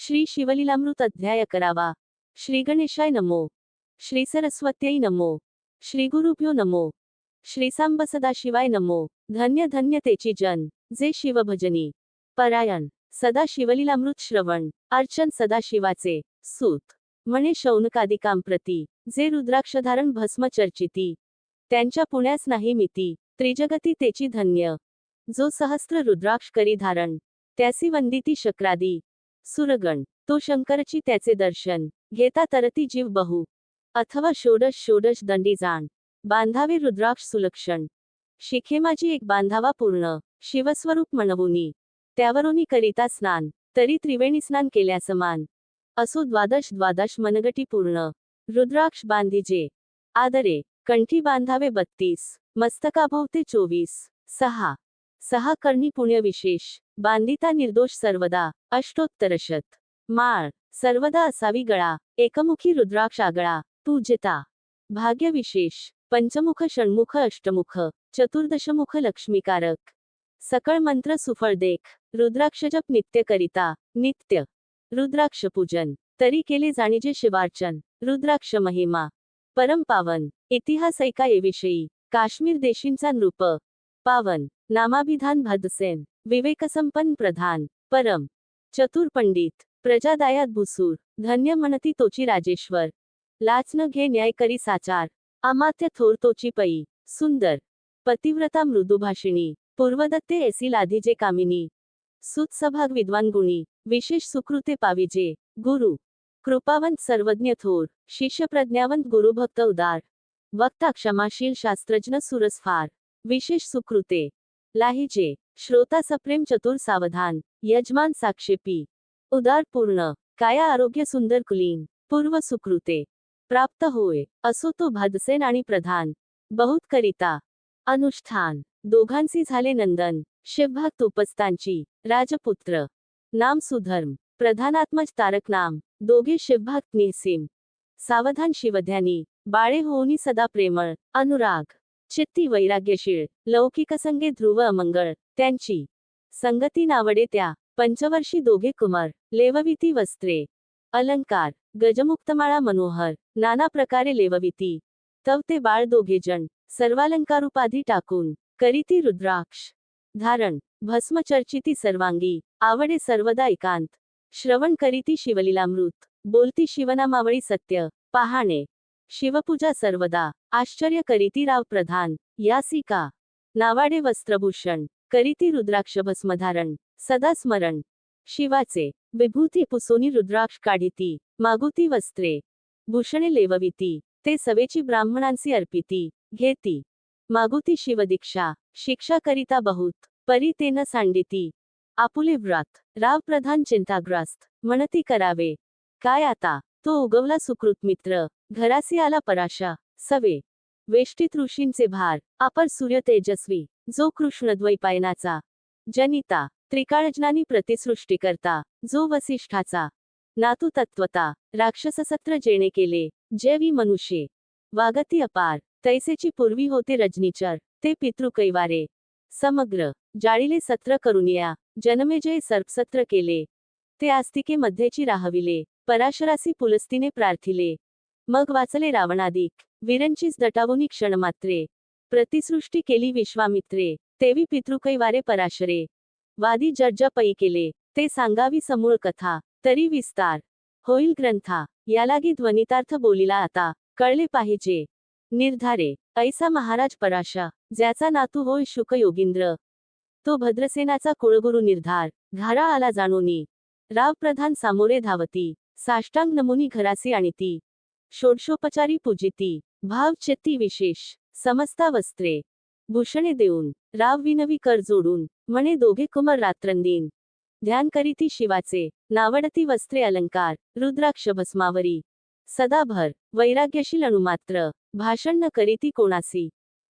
श्री शिवलीलामृत अध्याय करावा. श्री गणेशाय नमो. श्री सरस्वत्यै नमो. श्री गुरुभ्यो नमो. श्री सांब सदाशिवाय नमो. धन्य धन्य तेची जन. जे शिवभजनी. परायण. सदा शिवलीलामृत श्रवण. अर्चन सदाशिवाचे. सूत. म्हणे शौनकादिकां प्रती. जे रुद्राक्षधारण भस्म चर्चिती. त्यांच्या पुण्यास नाही मिती. त्रिजगती तेची धन्य. जो सहस्त्र रुद्राक्ष करी धारण. त्यासी वंदिती शक्रादी. सुरगण तो शंकरची त्याचे दर्शन घेता तरती जीव बहु. अथवा षोडश षोडश दंडी जाण. बांधावे रुद्राक्ष सुलक्षण. शिखे माझी एक बांधावा पूर्ण. शिवस्वरूप म्हणवुनी. त्यावरूनी करिता स्नान. तरी त्रिवेणी स्नान केल्या समान असो द्वादश द्वादश मनगटी पूर्ण. रुद्राक्ष बांधिजे आदरे कंठी बांधावे बत्तीस. मस्तकाभोवते चोवीस. सहा. सहा कर्णी पुण्य विशेष बांधिता निर्दोष सर्वदा अष्टोत्तरशत. माळ सर्वदा असावी गळा एकमुखी रुद्राक्ष आगळा पूजता. भाग्यविशेष पंचमुख षण्मुख अष्टमुख चतुर्दशमुख लक्ष्मीकारक. सकळ मंत्र सुफळ देख रुद्राक्ष जप नित्य करिता नित्य. रुद्राक्ष पूजन तरी केले जाणीजे शिवार्चन रुद्राक्ष महिमा. परम पावन इतिहास ऐका येविषयी काश्मीर देशींचा नृप. पावन नामाभिधान भदसेन. विवेकसंपन्न प्रधान परम चतुर पंडित प्रजादायात भुसूर धन्य म्हणती तोची राजेश्वर लाचन घे न्याय करी साचार अमात्य थोर तोची पई सुंदर पतिव्रता मृदुभाषिणी पूर्वदत्ते एसी लाधीजे कामिनी सुत्सभाग विद्वान गुणी विशेष सुकृते पाविजे गुरु कृपावंत सर्वज्ञ थोर शिष्य प्रज्ञावंत गुरुभक्त उदार वक्ता क्षमाशील शास्त्रज्ञ सुरसफार विशेष सुकृते लाहिजे श्रोता सप्रेम चतुर सावधान यजमान साक्षेपी उदार पूर्ण काया आरोग्य सुंदर कुलीन पूर्व सुकृते. प्राप्त होय असो तो भदसेन आणि प्रधान. बहुत करिता अनुष्ठान दोघांसी झाले नंदन शिवभक्त उपस्तांची राजपुत्र. नाम सुधर्म प्रधानात्मज तारक नाम दोघे शिवभक्त निसिम. सावधान शिवध्यानी बाळे होऊनी सदा प्रेमळ अनुराग. चित्ती वैराग्यशीळ लौकिक संगे ध्रुव अमंगळ त्यांची संगती नावडे त्या पंचवर्षी दोघे कुमार लेवविती वस्त्रे अलंकार गजमुक्तमाळा मनोहर नाना प्रकारे लेवविती तव ते बाळ दोघे जण सर्वालंकार उपाधी टाकून करीती रुद्राक्ष धारण भस्म चर्चिती सर्वांगी आवडे सर्वदा एकांत श्रवण करीती शिवलीलामृत बोलती शिवनामावळी सत्य पाहाणे शिवपूजा सर्वदा. आश्चर्य करीती राव प्रधान. यासिका. नावाडे वस्त्रभूषण. करीती रुद्राक्ष भस्मधारण सदा स्मरण. शिवाचे. विभूती पुसोनी रुद्राक्ष काढिती. मागुती वस्त्रे. भूषणे लेवविती. ते सवेची ब्राह्मणांसी अर्पिती. घेती. मागुती शिवदीक्षा. शिक्षा करिता बहुत. परी न सांडिती. आपुले व्रत. राव प्रधान चिंताग्रस्त. म्हणती करावे. काय आता? तो उगवला सुकृत मित्र. घरासी आला पराशा. सवे. वेष्टीत ऋषींचे भार. अपर सूर्य तेजस्वी. जो कृष्णद्वैपायनाचा जनिता. त्रिकाळजनानी प्रतिसृष्टी करता. जो वसिष्ठाचा. नातू तत्वता. राक्षससत्र जेणे केले. जैवी मनुष्ये. वागती अपार. तैसेची पूर्वी होते रजनीचर. ते पितृकैवारे समग्र. जाळीले सत्र करुनिया. जनमेजय सर्पसत्र केले. ते आस्तिके मध्येची राहविले. पराशरासी पुलस्तीने प्रार्थिले. मग वाचले रावणादिक. वीरंचीच दटावुनी क्षणमात्रे प्रतिसृष्टी केली विश्वामित्रे. तेवी पितृकैवारे पराशरे. वादी जर्जा पै केले. ते सांगावी समूळ कथा. तरी विस्तार. होईल ग्रंथा. यालागी ध्वनितार्थ बोलिला आता. कळले पाहिजे. निर्धारे. ऐसा महाराज पराशा ज्याचा नातू होय शुक योगींद्र. तो भद्रसेनाचा कुळगुरु निर्धार. घारा आला जाणूनी. राव प्रधान सामोरे धावती. साष्टांग नमुनी घरासी आणिती षोडशोपचारी पूजिती भाव चित्ती विशेष. समस्ता वस्त्रे. भूषणे देऊन. राव विनवी कर जोडून. म्हणे दोघे कुमार रात्रंदीन. ध्यान करीती शिवाचे. नावडती वस्त्रे अलंकार. रुद्राक्ष भस्मावरी. सदाभर. वैराग्यशील अणुमात्र. भाषण न करीती कोणासी.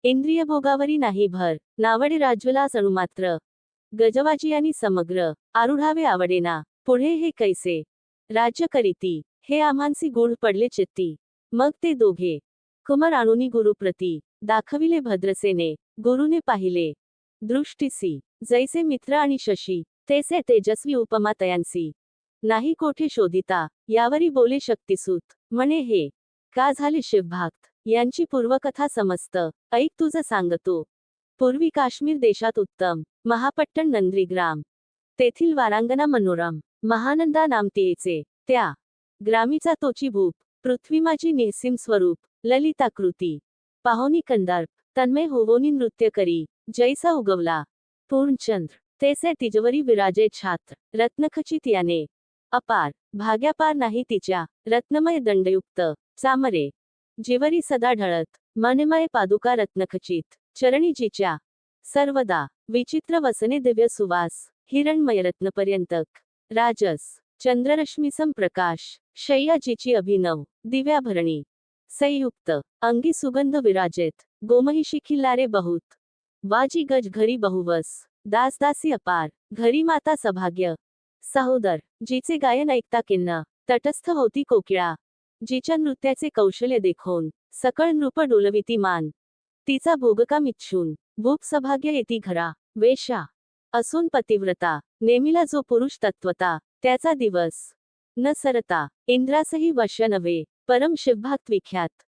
इंद्रिय भोगावरी नाही भर. नावडे राजविलास अणुमात्र. गजवाजी आणि समग्र. आरुढावे आवडेना. पुढे हे कैसे? राज्य करीती हे आम्हांसी गुढ पडले चित्ती. मग ते दोघे. कुमार आणुनी गुरुप्रती. दाखविले भद्रसेने. गुरुने पाहिले. दृष्टीसी जैसे मित्र आणि शशी. तेसे तेजस्वी उपमा तयांसी. नाही कोठे शोधिता. यावरी बोले शक्तिसूत. म्हणे हे. का झाले शिवभक्त? यांची पूर्वकथा समस्त. ऐक तुझं सांगतो. पूर्वी काश्मीर देशात उत्तम. महापट्टण नंद्रीग्राम तेथील वारांगना मनोरम. महानंदा नामतेचे त्या. ग्रामीचा तोची भूप पृथ्वीमाची माझी स्वरूप ललिताकृती पाहोनी कंदार्प तन्मय होवोनी नृत्य करी जैसा उगवला. पूर्णचंद्र तेसे तिजवरी विराजे छात्र रत्नखचित याने. अपार भाग्यापार नाही तिच्या रत्नमय दंडयुक्त चामरे. जिवरी सदा ढळत मनमय पादुका रत्नखचित चरणीजीच्या सर्वदा विचित्र वसने दिव्य सुवास हिरणमय रत्नपर्यंतक. राजस चंद्ररश्मीसम प्रकाश शय्याजीची अभिनव दिव्याभरणी. संयुक्त अंगी सुगंध विराजेत गोमहिषी खिल्लारे बहुत. वाजी गज घरी बहुवस दासदासी अपार घरी माता सभाग्य. सहोदर जीचे गायन ऐकता किन्ना तटस्थ होती कोकिळा. जिच्या नृत्याचे कौशल्य देखोन सकळ नृप डोलविती मान. तिचा भोगकाम इच्छून भूप सभाग्य येती घरा वेशा असून पतिव्रता. नेमिला जो पुरुष तत्वता त्याचा दिवस. न सरता. इंद्रासही वश्य नव्हे. परम शिवभात विख्यात.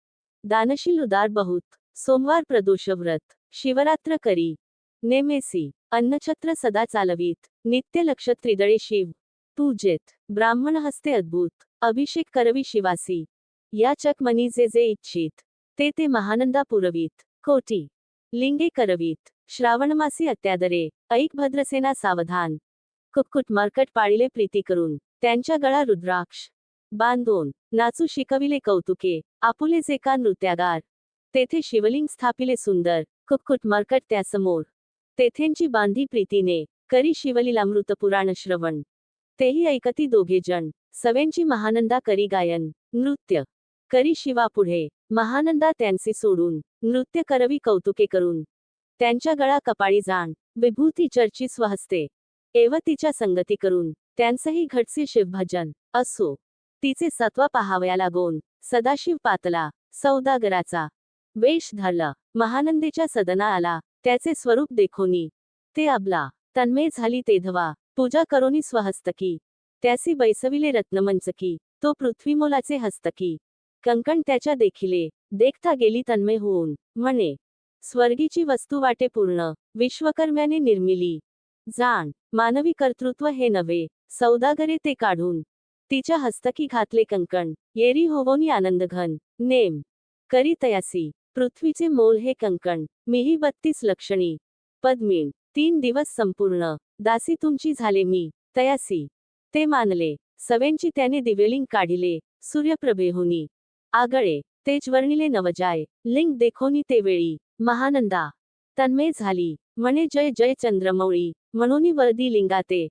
दानशील उदार बहुत. सोमवार प्रदोषव्रत. शिवरात्र करी. नेमेसी. अन्नछत्र सदा चालवीत. नित्य लक्ष त्रिदळे शिव. पूजेत ब्राह्मण हस्ते अद्भुत. अभिषेक करवी शिवासी. या चकमनी जे जे इच्छित. ते ते महानंदा पुरवीत. कोटी. लिंगे करवीत श्रावणमासी अत्यादरे ऐक भद्रसेना सावधान. कुक्कुट मर्कट पाळीले प्रीती करून त्यांच्या गळा रुद्राक्ष. बांधून नाचू शिकविले कौतुके आपुले जे का नृत्यागार. तेथे शिवलिंग स्थापिले सुंदर कुक्कुट मर्कट त्यासमोर तेथेंची बांधी प्रीतीने करी शिवलीलामृत पुराण श्रवण. तेही ऐकती दोघे जण सवेंची महानंदा करी गायन नृत्य. करी शिवा पुढे. महानंदा त्यांचे सोडून नृत्य करवी कौतुके करून. त्यांच्या गळा कपाळी जाण विभूती चर्ची स्वहस्ते. एव तिच्या संगती करून त्यांचंही घटसे शिवभजन असो. तिचे सत्व पाहावया लागून सदाशिव पातला सौदागराचा. वेश धरला महानंदेच्या सदना आला त्याचे स्वरूप देखोनी. ते अबला तन्मय झाली तेधवा पूजा करोनी स्वहस्तकी. त्यासी बैसविले रत्नमंचकी तो पृथ्वीमोलाचे हस्तकी. कंकण त्याच्या देखिले देखता गेली तन्मय होऊन म्हणे स्वर्गीची वस्तू वाटे पूर्ण विश्वकर्म्याने निर्मिली. जाण मानवी कर्तृत्व हे नव्हे सौदागरे ते काढून. तिच्या हस्तकी घातले कंकण येरी होवोनी आनंद घन नेम करी तयासी पृथ्वीचे मोल हे कंकण मीही बत्तीस लक्षणी. पद्मीण तीन दिवस संपूर्ण दासी तुमची झाले मी तयासी. ते मानले सवेंची त्याने दिवेलिंग काढिले सूर्यप्रभेहुनी. आगळे तेज वर्णिले नवजाय लिंग देखोनी ते वेळी महानंदा. तन्मे झाली म्हणे जय जय चंद्रमौळी म्हणून वर्दी लिंगाते.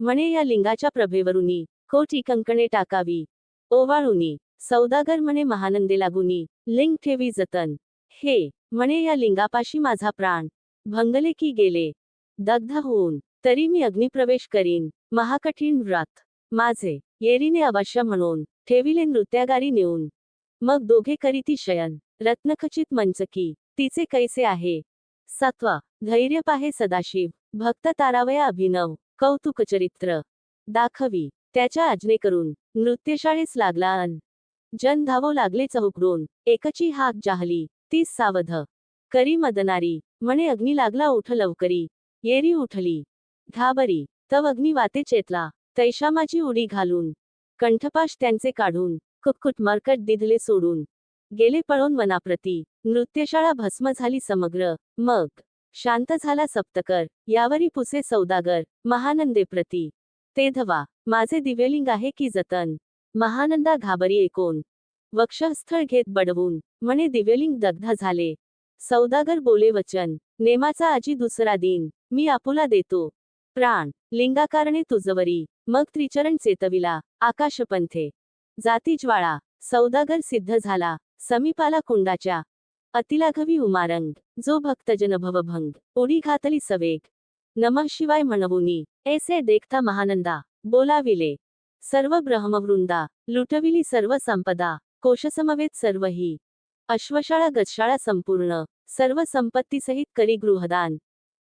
म्हणे या लिंगाच्या प्रभेवरुनी खोटी कंकणे टाकावी. ओवाळुनी सौदागर म्हणे महानंदे लागुनी लिंग ठेवी जतन. हे म्हणे या लिंगापाशी माझा प्राण. भंगले की गेले. दग्ध होऊन तरी मी अग्निप्रवेश करीन महाकठीण व्रत. माझे येरीने अवश्य म्हणून ठेविले नृत्यागारी नेऊन. मग दोघे करीती शयन रत्नखचित मंचकी तिचे कैसे आहे? सत्वा धैर्य पाहे सदाशिव भक्त तारावया अभिनव कौतुक चरित्र. दाखवी त्याच्या आज्ञेकरून नृत्यशाळेस लागला अन जन धावो लागले चहुकडून एकची हाक जाहली तीस सावध. करी मदनारी म्हणे अग्नी लागला उठ लवकरी येरी उठली. घाबरी तव अग्नी वाते चेतला तैशामाची उडी घालून कंठपाश त्यांचे काढून कुक्कुट मरकट दिधले सोडून. गेले पळून वनाप्रती. नृत्यशाळा भस्म झाली समग्र. मग? शांत झाला सप्तकर. यावरी पुसे सौदागर. महानंदे प्रती. तेधवा माझे दिव्यलिंग आहे की जतन? महानंदा घाबरी एकोन वक्षस्थळ घेत बडवून. म्हणे दिव्यलिंग दग्ध झाले. सौदागर बोले वचन. नेमाचा आजी दुसरा दिन. मी आपुला देतो. प्राण. लिंगाकारणे तुझवरी. मग त्रिचरण चेतविला. आकाशपंथे. जाती ज्वाळा सौदागर सिद्ध झाला समीपाला कुंडाच्या अतिलाघवी उमारंग जो भक्तजन भवभंग उडी घातली सवेग नमः शिवाय म्हणवुनी ऐसे देखता महानंदा बोलाविले सर्व ब्रह्मवृंदा लुटविली सर्व संपदा कोशसमवेत सर्वही अश्वशाळा गतशाळा संपूर्ण सर्व संपत्तीसहित करी गृहदान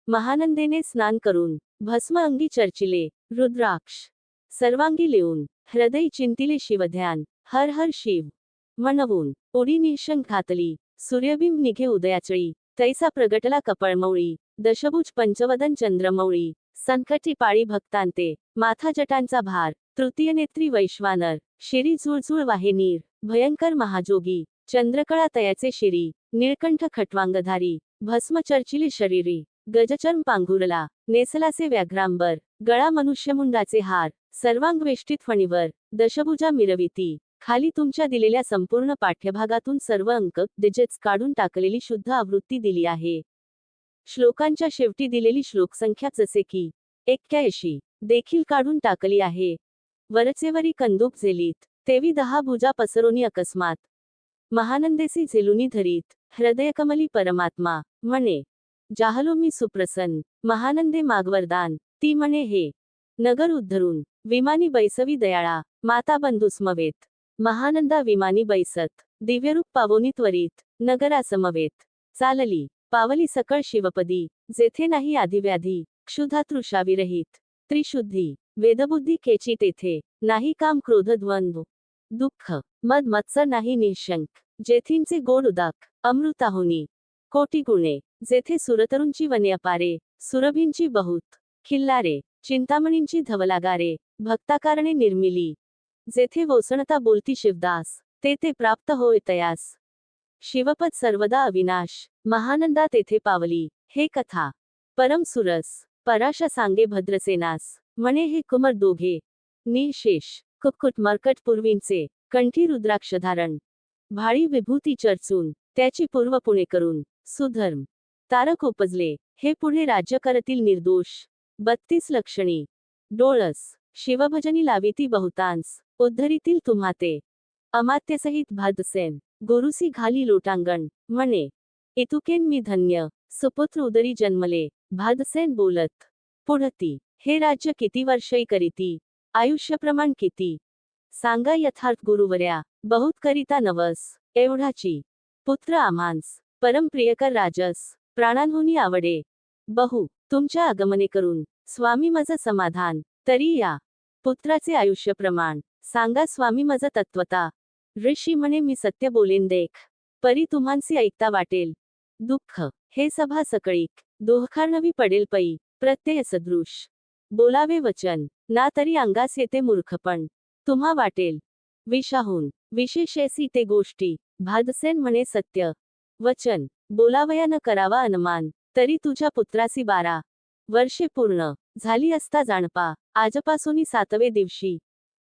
महानंदेने स्नान करून भस्म अंगी चर्चिले रुद्राक्ष सर्वांगी लिहून हृदय चिंतिले शिवध्यान हर हर शिव म्हणवून उडी निशंक घातली सूर्यबिंब निघे उदयाचळी तैसा प्रगटला कपळमौळी दशभुज पंचवदन चंद्रमौळी संकटी पाळी भक्तांते माथा जटांचा भार तृतीय नेत्री वैश्वानर शिरी झुळझुळ वाहिनीर भयंकर महाजोगी चंद्रकळा तयाचे शिरी निळकंठ खटवांगधारी भस्म चर्चिली शरीरी गजचर्म पांघुरला नेसलासे व्याघ्रांबर गळा मनुष्यमुंडाचे हार सर्वांग वेष्टीत फणीवर दशभुजा मिरविती खाली तुमच्या दिलेल्या संपूर्ण पाठ्यभागातून सर्व अंक डिजिट्स काढून टाकलेली शुद्ध आवृत्ती दिली आहे. श्लोकांच्या शेवटी दिलेली श्लोकसंख्या जसे की एक्क्याऐंशी देखील काढून टाकली आहे. वरचेवरी कंदूक झेलीत तेवी दहा भुजा पसरोनी अकस्मात. महानंदेसी झेलुनी धरीत हृदयकमली परमात्मा म्हणे जाहलो मी सुप्रसन्न महानंदे मागवरदान ती म्हणे हे. नगर उद्धरून विमानी बैसवी दयाळा माता बंधुस्मवेत. महानंदा विमानी बैसत दिव्यरूप पावोनी त्वरित नगरासमवेत. चालली पावली सकळ शिवपदी जेथे नाही आधिव्याधी क्षुधा तृषाविरहित त्रिशुद्धी वेदबुद्धी केची तेथे नाही काम क्रोध द्वंद्व. दुःख मद मत्सर नाही निशंक जेथींचे गोड उदाक अमृताहुनी. कोटी गुणे जेथे सुरतरूंची वने अपारे सुरभींची बहुत खिल्लारे चिंतामणींची धवलागारे भक्ताकारणे निर्मिली. जेथे वोसणता बोलती शिवदास ते ते प्राप्त होय तयास. शिवपद सर्वदा अविनाश महानंदा तेथे पावली हे कथा. परम सुरस पराशा सांगे भद्रसेनास म्हणे हे कुमर दोघे. निशेष कुक्कुट मर्कट पूर्वींचे कंठी रुद्राक्ष धारण. भाळी विभूती चर्चून त्याची पूर्व पुणे करून सुधर्म. तारक उपजले. हे पुढे राज्य करतील निर्दोष. बत्तीस लक्षणी. डोळस. शिवभजनी लाविती बहुतांस. उद्धरीतील तुम्हाते. अमात्यसहित भादसेन. गुरुसी घाली लोटांगण. म्हणे. इतुकेन मी धन्य. सुपुत्र उदरी जन्मले. भादसेन बोलत. पुढती. हे राज्य किती वर्षही करीती? आयुष्यप्रमाण किती? सांगा यथार्थ गुरुवर्या. बहुत करिता नवस. एवढाची. पुत्र आमांस. परम प्रियकर राजस. प्राणांहुनी आवडे. बहु तुमच्या आगमने करून स्वामी माझं समाधान. तरी या. पुत्राचे आयुष्य प्रमाण. सांगा स्वामी माझं तत्वता. ऋषी म्हणे मी सत्य बोलेन देख. परी तुम्हांसी ऐकता वाटेल. दुःख. हे सभा सकळीक. दोहखार्णवी पडेल पै प्रत्यय सदृश. बोलावे वचन. ना तरी अंगास येते मूर्खपण. तुम्हा वाटेल. विषाहून. विशेषेसी ते गोष्टी. भादसेन म्हणे सत्य. वचन. बोलावया न करावा अनुमान. तरी तुझ्या पुत्रासी बारा. वर्षे पूर्ण. झाली असता जाणपा. आजपासून सातवे दिवशी.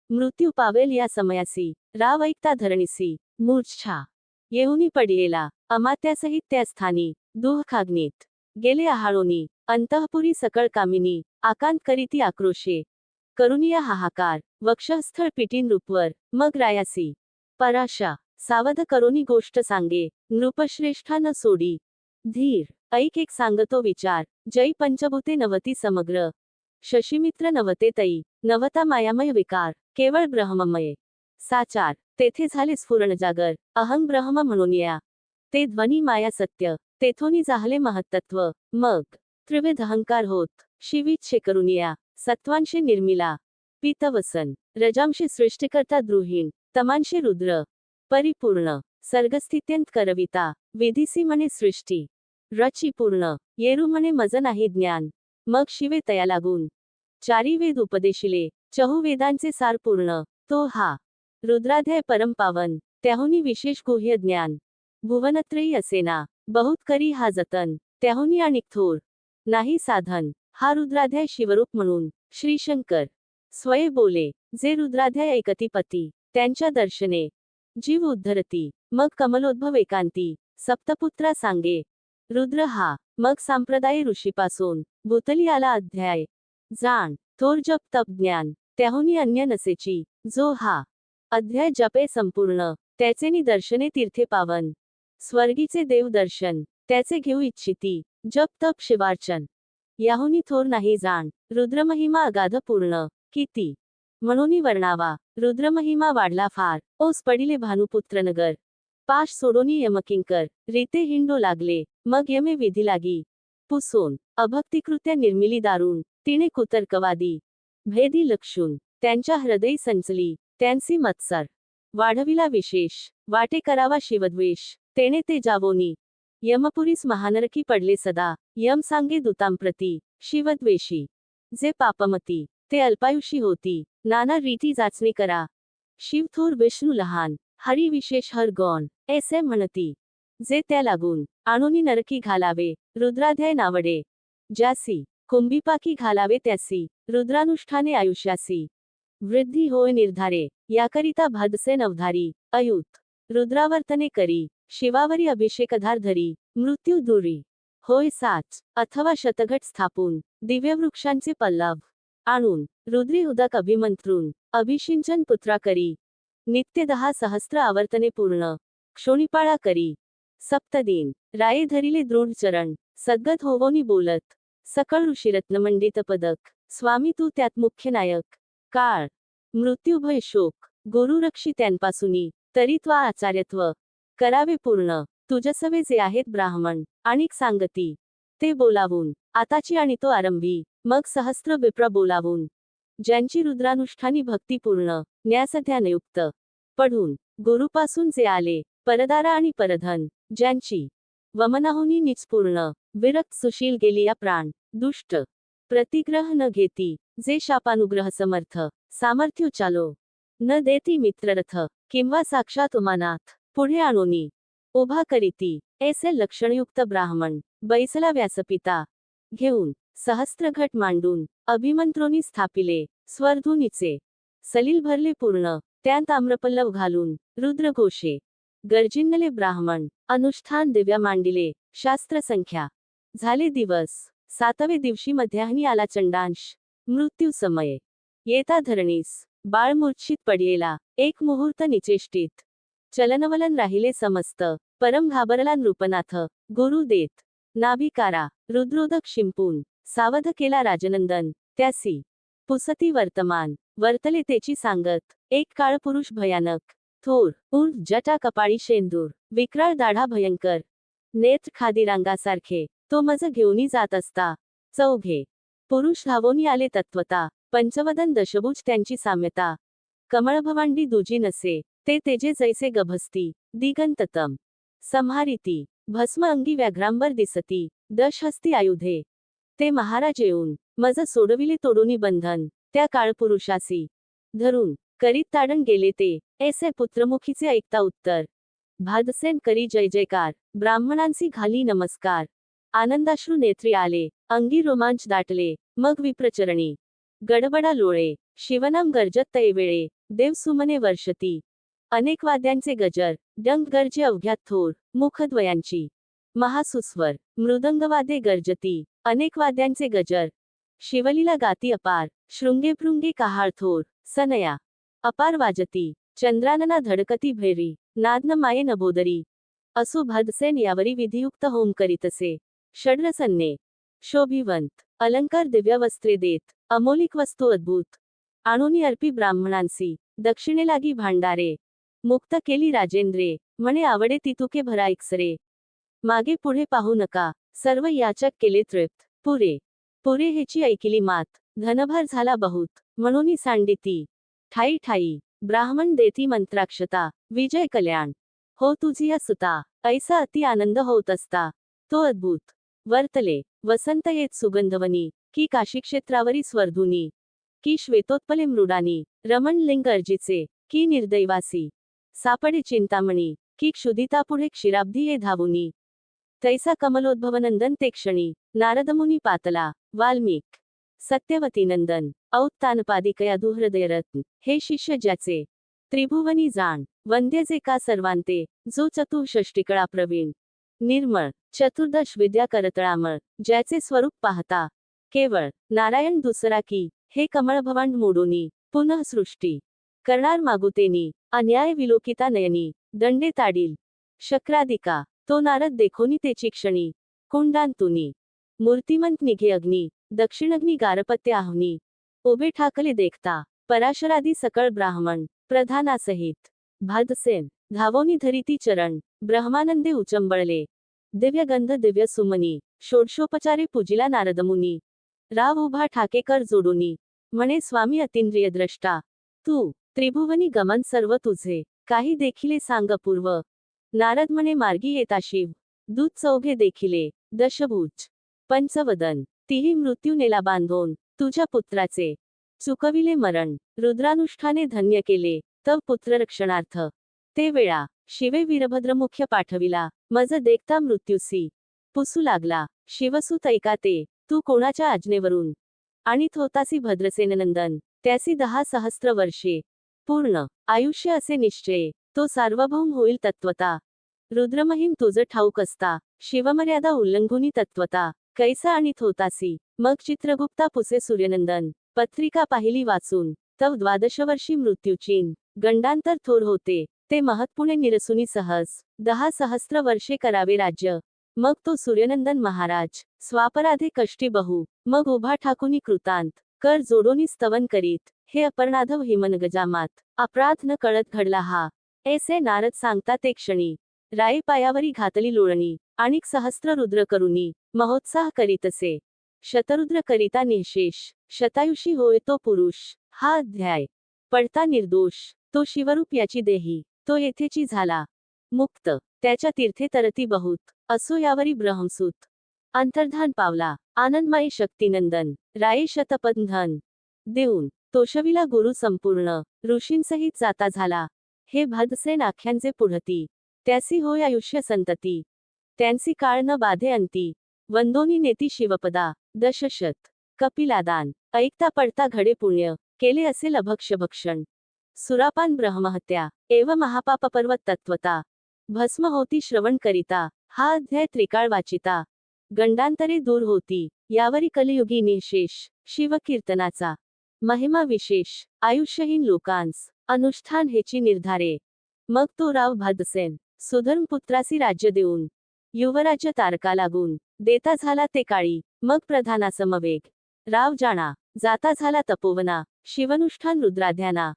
मृत्यू पावेल या समयासी. राव ऐकता धरणीसी. मूर्छा येऊनी पडलेला. अमात्यासहित त्या स्थानी. दुह खाग्नीत. गेले आहाळोनी. अंतःपुरी सकळ कामिनी. आकांत करीती आक्रोशे. करुनिया हाहाकार. वक्षस्थळ पिटीन रूपवर. मग रायासी. पराशा. सावध करोनी गोष्ट सांगे नृपश्रेष्ठा न सोडी. धीर ऐक एक सांगतो विचार जय पंचभूते नवती समग्र. शशीमित्र नवते तई नवता मायामय विकार केवळ ब्रह्ममय. साचार तेथे झाले स्फुरण जागर अहं ब्रह्म म्हणून या. ते ध्वनी माया सत्य तेथोनी जाहले महत्तत्व मग त्रिविध अहंकार होत शिवीत शेकरुनिया सत्वांशी निर्मिला. पितवसन रजांशी सृष्टिकर्ता द्रुहीण तमांशी रुद्र. परिपूर्ण सर्गस्थित्यंत करविता विधिसी म्हणे सृष्टी रची पूर्ण येरू म्हणे मज नाही ज्ञान मग शिवे तया लागून. चारी वेद उपदेशिले चहु वेदांचे सार पूर्ण तो हा. रुद्राध्याय परमपावन त्याहुनी विशेष गुह्य ज्ञान. भुवनत्रयी असेना बहुत करी हा जतन त्याहुनी आणि थोर. नाही साधन हा रुद्राध्याय शिवरूप म्हणून श्रीशंकर. स्वये बोले जे रुद्राध्याय ऐकती पती त्यांच्या दर्शने जीव उद्धरती मग कमलोद्भव एकांती सप्तपुत्रा सांगे. रुद्र हा मग सांप्रदाय ऋषीपासून भूतली आला अध्याय. जाण थोर जप तप ज्ञान त्याहुनी अन्य नसेची जो हा. अध्याय जपे संपूर्ण त्याचे दर्शने तीर्थे पावन. स्वर्गीचे देव दर्शन त्याचे घेऊ इच्छिती जप तप शिवार्चन. याहुनी थोर नाही जाण रुद्रमहिमा अगाध पूर्ण किती. म्हणून वर्णावा. रुद्रमहिमा वाढला फार. ओस पडिले भानुपुत्र नगर. पाश सोडोनी यमकिंकर. रीते हिंडो लागले. मग यमे विधी लागी. पुसोन. अभक्तिकृत्या निर्मिली दारुण. तिने कुतर्कवादी. भेदी लक्षून. त्यांच्या हृदयी संचली. त्यांसी मत्सर. वाढविला विशेष. वाटे करावा शिवद्वेष. तेणे ते जावोनी. यमपुरीस महानरकी पडले सदा. यम सांगे दुतांप्रती. शिवद्वेषी. जे पापमती. ते अल्पायुषी होती. नाना रीती जाचणी करा. शिवथोर विष्णू लहान हरी विशेष हर गौण ऐसे म्हणती. जे त्या लागून आणूनी नरकी घालावे रुद्राध्याय नावडे. ज्यासी कुंभीपाकी घालावे त्यासी रुद्रानुष्ठाने आयुष्यासी. वृद्धी होय निर्धारे याकरिता भादसे नवधारी अयुत. रुद्रावर्तने करी शिवावरी अभिषेकधार धरी मृत्यू दुरी होय साच अथवा शतघट स्थापून दिव्यवृक्षांचे पल्लव. आणून रुद्री उदक अभिमंत्रून अभिषिंचन पुत्रा करी. नित्य दहा सहस्त्र आवर्तने पूर्ण. क्षोणीपाळा करी. सप्तदीन. राये धरिले दृढ चरण. सद्गत होवोनी बोलत. सकळ ऋषीरत्न मंडित पदक. स्वामी तू त्यात मुख्य नायक. काळ. मृत्युभय शोक. गुरु रक्षी त्यांपासूनी. तरीत्वा आचार्यत्व. करावे पूर्ण. तुझसवे जे आहेत ब्राह्मण. आणिक सांगती. ते बोलावून. आताची आणि तो आरंभी. मग सहस्त्र विप्र बोलावून ज्यांची रुद्रानुष्ठानी भक्तीपूर्ण न्यासध्यानयुक्त पढून गुरुपासून जे आले परदारा आणि परधन ज्यांची वमनाहुनी निचपूर्ण विरक्त सुशील गेली या प्राण दुष्ट. प्रतिग्रह न घेती जे शापानुग्रह समर्थ सामर्थ्य चालो न देती मित्ररथ किंवा साक्षात उमानाथ पुढे आणोनी. उभा करीती ऐसे लक्षणयुक्त ब्राह्मण बैसला व्यासपिता. घेऊन सहस्त्रघट मांडून अभिमंत्रोनी स्थापिले स्वर्धुनीचे. सलील भरले पूर्ण त्यांत आम्रपल्लव घालून रुद्रघोषे. गर्जिन्नले ब्राह्मण अनुष्ठान दिव्या मांडिले शास्त्र संख्या झाले दिवस सातवे दिवशी मध्याह्नी आला चंडांश मृत्यू समय. येता धरणीस बाळ मूर्छित पडलेला एक मुहूर्त निचेष्टित. चलनवलन राहिले समस्त परम घाबरला नृपनाथ गुरु देत. नाभिकारा रुद्रोदक शिंपून. सावध केला राजनंदन त्यासी पुसती वर्तमान वर्तले त्याची सांगत एक काळ पुरुष भयानक थोर उर जटा कपाळी शेंदूर विक्राळ दाढा भयंकर नेत्र खादिरांगासारखे तो मज घेऊनी जात असता चौघे. पुरुष धावोनी आले तत्वता पंचवदन दशभुज त्यांची साम्यता. कमळभवांडी दुजी नसे ते तेजे जैसे गभस्ती दिगंततम. संहारिती भस्म अंगी व्याघ्रांबर दिसती दशहस्ती आयुधे ते महाराज येऊन मज सोडविले तोडूनी बंधन त्या काळपुरुषासी. धरून करीत ताडण गेले ते ऐसे पुत्रमुखीचे ऐकता उत्तर. भादसेन करी जय जयकार ब्राह्मणांसी घाली नमस्कार. आनंदाश्रू नेत्री आले अंगी रोमांच दाटले मग विप्रचरणी. गडबडा लोळे शिवनाम गर्जत तैवेळे देव सुमने वर्षती. अनेक वाद्यांचे गजर डंग गर्जे अवघ्यात थोर मुखद्वयांची. महासुस्वर मृदंगवादे गर्जती. अनेक वाद्यांचे गजर. शिवलीला गाती अपार. शृंगेभृंगे कहाळ थोर. सनया. अपार वाजती. चंद्रानना धडकती भैरी. नादन माये नभोदरी. असो भदसेन यावरी विधियुक्त होम करीतसे. षड्रसन्ने शोभिवंत. अलंकार दिव्य वस्त्रे देत. अमोलिक वस्तू अद्भुत. आणूनी अर्पी ब्राह्मणांसी. दक्षिणे लागी भांडारे. मुक्त केली राजेंद्रे. म्हणे आवडे तितुके भरा इक्सरे. मागे पुढे पाहू नका. सर्व याचक केले तृप्त. पुरे. पुरे हेची ऐकिली मात. धनभार झाला बहुत. म्हणून सांडिती ठाई ठाई. ब्राह्मण देती मंत्राक्षता. विजय कल्याण. हो तुझी या सुता. ऐसा अति आनंद होत असता. तो अद्भुत. वर्तले. वसंत येत सुगंधवनी. की काशी क्षेत्रावरी स्वर्धुनी. की श्वेतोत्पले मृडानी. रमण लिंग अर्जीचे. की निर्दैवासी सापडे चिंतामणी. की क्षुदितापुढे क्षीराब्धी ये धावुनी. तैसा कमलोद्भवनंदन ते क्षणी. नारदमुनी पातला. वाल्मिक. सत्यवती नंदन. औत्तानपादिकया दुहृदयरत्न. हे शिष्य ज्याचे. त्रिभुवनी जाण. वंद्य जे का सर्वांते. जो चतुषष्टिकळा प्रवीण. निर्मळ. चतुर्दश विद्या करतळामळ ज्याचे स्वरूप पाहता. केवळ. नारायण दुसरा की. हे कमळभवांड मोडोनी. पुनः सृष्टी. करणार मागुतेनी. अन्याय विलोकिता नयनी. दंडे ताडील. शक्रादिका. तो नारद देखोनी तेची क्षणी कुंडांतुनी मूर्तिमंत निघे अग्नी दक्षिणग्नी गारपत्य आहुनी उभे ठाकले देखता पराशरादी सकळ ब्राह्मण प्रधानासहित भादसेन धावोनी धरिती चरण ब्रह्मानंदे उचंबळले दिव्य गंध दिव्य सुमनी षोडशोपचारे पूजिला नारदमुनी राव उभा ठाकेकर जोडुनी म्हणे स्वामी अतिंद्रिय द्रष्टा तू त्रिभुवनी गमन सर्व तुझे काही देखिले सांग पूर्व नारद म्हणे मार्गी येता शिव. दूत चौघे देखिले. दशभुज. पंचवदन. तिही मृत्यू नेला बांधून. तुझ्या पुत्राचे. चुकविले मरण. रुद्रानुष्ठाने धन्य केले. तव पुत्र रक्षणार्थ ते वेळा शिवे वीरभद्र मुख्य पाठविला. मज देखता मृत्यूसी पुसू लागला. शिवसूत ऐका ते. तू कोणाच्या आज्ञेवरून? आणि थोतासी भद्रसेननंदन. त्यासी दहा सहस्त्र वर्षे. पूर्ण. आयुष्य असे निश्चय. तो सार्वभौम होईल तत्वता रुद्रमहिम तुझं ठाऊक असता. शिवमर्यादा उल्लंघुनी तत्वता कैसा आणि थोतासी. मग चित्रगुप्ता पुसे सूर्यनंदन. पत्रिका पाहिली वाचून. तव द्वादशवर्षी मृत्यूचीन. गंडांतर थोर होते. ते महत्पुणे निरसुनी सहज. दहा सहस्त्र वर्षे करावे राज्य. मग तो सूर्यनंदन महाराज. स्वापराधे कष्टी बहु. मग उभा ठाकुनी कृतांत. कर जोडोनी स्तवन करीत. हे अपर्णाधव हिमनगजामात. अपराध न कळत घडला हा. ऐसे नारद सांगता ते क्षणी राई पायावरी घातली लोळणी आणिक सहस्त्र रुद्र करुनी महोत्साह करीतसे. शतरुद्र करिता निशेष शतायुषी होय तो पुरुष हा अध्याय. पडता निर्दोष तो शिवरूप याची देही तो येथेची झाला. मुक्त त्याच्या तीर्थे तरती बहुत असो यावरी ब्रह्मसूत. अंतर्धान पावला आनंदमयी शक्तिनंदन राये शतपंधन देऊन तोषविला गुरु संपूर्ण ऋषींसहित जाता झाला. हे भदसेन आख्यांचे पुढती. त्यासी होय आयुष्य संतती. त्यांसी काळ न बाधे अंती. वंदोनी नेती शिवपदा. दशशत. कपिलादान. ऐकता पडता घडे पुण्य. केले असेल अभक्ष भक्षण सुरापान ब्रह्महत्या. एव महापाप पर्वत तत्वता भस्म होती श्रवण करिता. हा अध्याय त्रिकाळ वाचिता. गंडांतरे दूर होती. यावरी कलियुगी निशेष. शिवकीर्तनाचा. महिमा विशेष. आयुष्यहीन लोकांस. अनुष्ठान हेची निर्धारे. मग तो राव भदसेन सुधर्मपुत्रासी राज्य देऊन युवराज्य तारका लागून देता झाला ते काळी मग प्रधाना समवेग. राव जाणा जाता झाला तपोवना शिवनुष्ठान रुद्राध्याना.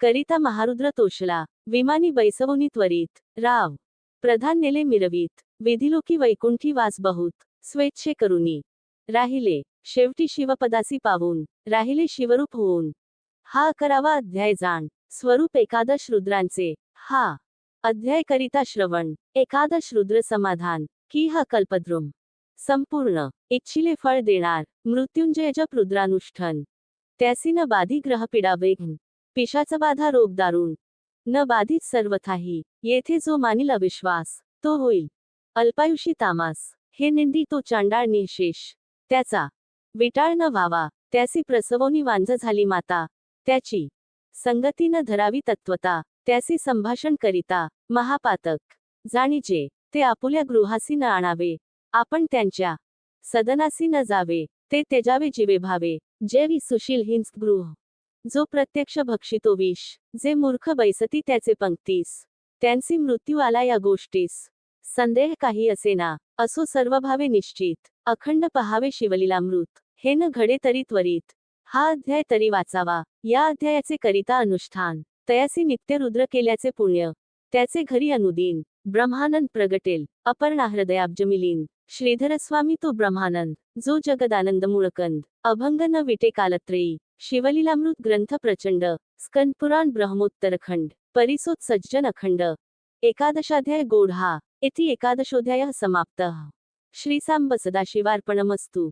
करिता महारुद्र तोषला विमानी बैसवुनी त्वरित. राव प्रधान नेले मिरवीत विधिलोकी वैकुंठी वास बहुत स्वेच्छे करुनी. राहिले शेवटी शिवपदासी पावून राहिले शिवरूप होऊन. हा करावा अध्याय जाण. स्वरूप एकादश रुद्रांचे. हा. अध्याय करिता श्रवण. एकादश रुद्र समाधान. की हा कल्पद्रुम. संपूर्ण. इच्छिले फळ देणार. मृत्युंजय जप रुद्रानुष्ठन. त्यासी न बाधी ग्रहपीडा वेघ्न. पिशाचा बाधा रोग दारुण. न बाधित सर्वथाही. येथे जो मानिल अविश्वास तो होईल. अल्पायुषी तामास. हे निंदी तो चांडाळ निशेष. त्याचा. विटाळ न व्हावा. त्यासी प्रसवोनी वांझ झाली माता. त्याची. संगती न धरावी तत्वता त्यासी संभाषण करिता महापातक. जाणीजे ते आपुल्या गृहासी न आणावे. आपण त्यांच्या सदनासी न जावे ते तेजावे जीवे भावे. जे वि. सुशील हिंस गृह. जो प्रत्यक्ष भक्षितो विष जे मूर्ख बैसती त्याचे पंक्तीस. त्यांसी मृत्यू आला या गोष्टीस. संदेह काही असेना असो सर्वभावे निश्चित. अखंड पहावे शिवलीलामृत हे न घडे तरी त्वरित. हा अध्याय तरी वाचावा. या अध्यायाचे करिता अनुष्ठान. तयासी नित्य रुद्र केल्याचे पुण्य. त्याचे घरी अनुदीन. ब्रह्मानंद प्रगटेल. अपर्णा हृदयाब्ज मिलीन श्रीधर स्वामी तो ब्रह्मानंद. जो जगदानंद मुळकंद. अभंग न विटे कालत्रेयी. शिवलीलामृत ग्रंथ प्रचंड. स्कंदपुराण ब्रह्मोत्तरखंड. परिसोत सज्जन अखंड. एकादशाध्याय गोढा. इति एकादशोध्याय समाप्त. श्रीसांब सदाशिवार्पणमस्तु.